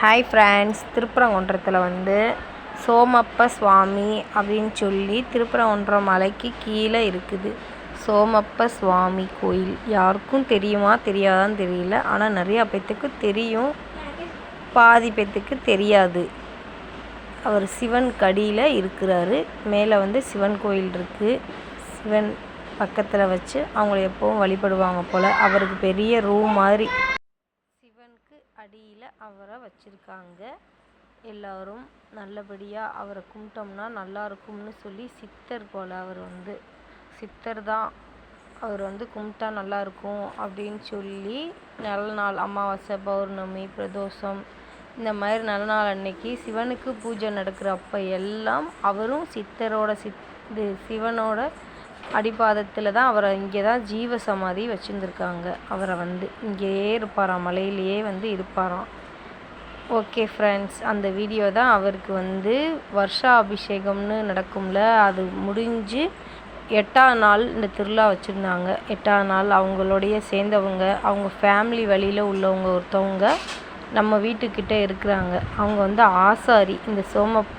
Hi friends திருப்பரங்குன்றத்தில் வந்து சோமப்ப சுவாமி அப்படின்னு சொல்லி திருப்பரங்குன்றம் மலைக்கு கீழே இருக்குது. சோமப்ப சுவாமி கோயில். யாருக்கும் தெரியுமா? தெரியாதான்னு தெரியல. ஆனால் நிறையா பேர்த்துக்கு தெரியும். பாதி பேர்த்துக்கு தெரியாது. அவர் சிவன் கடியில் இருக்கிறாரு. மேலே வந்து சிவன் கோயில் இருக்குது சிவன் பக்கத்தில் வச்சு அவங்கள எப்போவும் வழிபடுவாங்க போல். அவருக்கு பெரிய ரூம் மாதிரி அவரை வச்சுருக்காங்க. எல்லோரும் நல்லபடியாக அவரை கும்பிட்டோம்னா நல்லா இருக்கும்னு சொல்லி சித்தர் போல் அவர் வந்து சித்தர் தான். அவர் வந்து கும்பிட்டா நல்லா இருக்கும் அப்படின்னு சொல்லி நல்ல நாள் அமாவாசை பௌர்ணமி பிரதோஷம் இந்த மாதிரி நல்ல நாள் அன்னைக்கு சிவனுக்கு பூஜை நடக்கிற அப்போ எல்லாம் அவரும் சித்தரோட சித் இது சிவனோட அடிப்பாதத்தில் தான் அவரை இங்கே தான் ஜீவ சமாதி வச்சுருந்துருக்காங்க. அவரை வந்து இங்கேயே இருப்பாராம் மலையிலேயே வந்து இருப்பாராம். ஓகே ஃப்ரெண்ட்ஸ் அந்த வீடியோ தான் அவருக்கு வந்து வருஷா அபிஷேகம்னு நடக்கும்ல அது முடிஞ்சு எட்டாம் நாள் இந்த திருவிழா வச்சுருந்தாங்க. எட்டாம் நாள் அவங்களோடைய சேர்ந்தவங்க அவங்க ஃபேமிலி வழியில் உள்ளவங்க ஒருத்தவங்க நம்ம வீட்டுக்கிட்ட இருக்கிறாங்க. அவங்க வந்து ஆசாரி இந்த சோமப்ப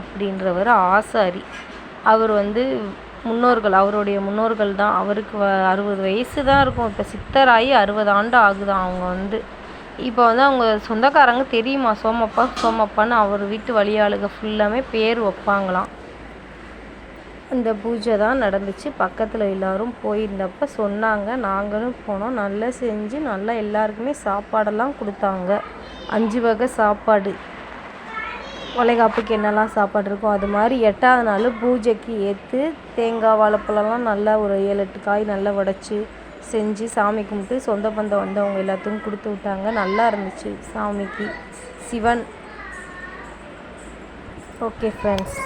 அப்படின்றவர் ஆசாரி. அவர் வந்து முன்னோர்கள் அவருடைய முன்னோர்கள் தான். அவருக்கு வ அறுபது வயசு தான் இருக்கும். இப்போ சித்தராகி அறுபது ஆண்டு ஆகுதான் அவங்க வந்து. இப்போ வந்து அவங்க சொந்தக்காரங்க தெரியுமா? சோமப்பா? சோமப்பான்னு அவர் வீட்டு வழியாளுக ஃபுல்லாமே பேர் வைப்பாங்களாம். இந்த பூஜை தான் நடந்துச்சு. பக்கத்தில் எல்லோரும் போயிருந்தப்ப சொன்னாங்க நாங்களும் போனோம். நல்லா செஞ்சு நல்லா எல்லாருக்குமே சாப்பாடெல்லாம் கொடுத்தாங்க. அஞ்சு வகை சாப்பாடு. வளைகாப்புக்கு என்னெல்லாம் சாப்பாடு இருக்கோ அது மாதிரி எட்டாவது நாள் பூஜைக்கு ஏற்று தேங்காய் வாழைப்பழம்லாம் நல்லா ஒரு ஏழு எட்டு காய் நல்லா உடச்சி செஞ்சு சாமி கும்பிட்டு சொந்த பந்தம் வந்தவங்க எல்லாத்துக்கும் கொடுத்து விட்டாங்க. நல்லா இருந்துச்சு சாமிக்கு. சிவன். Okay friends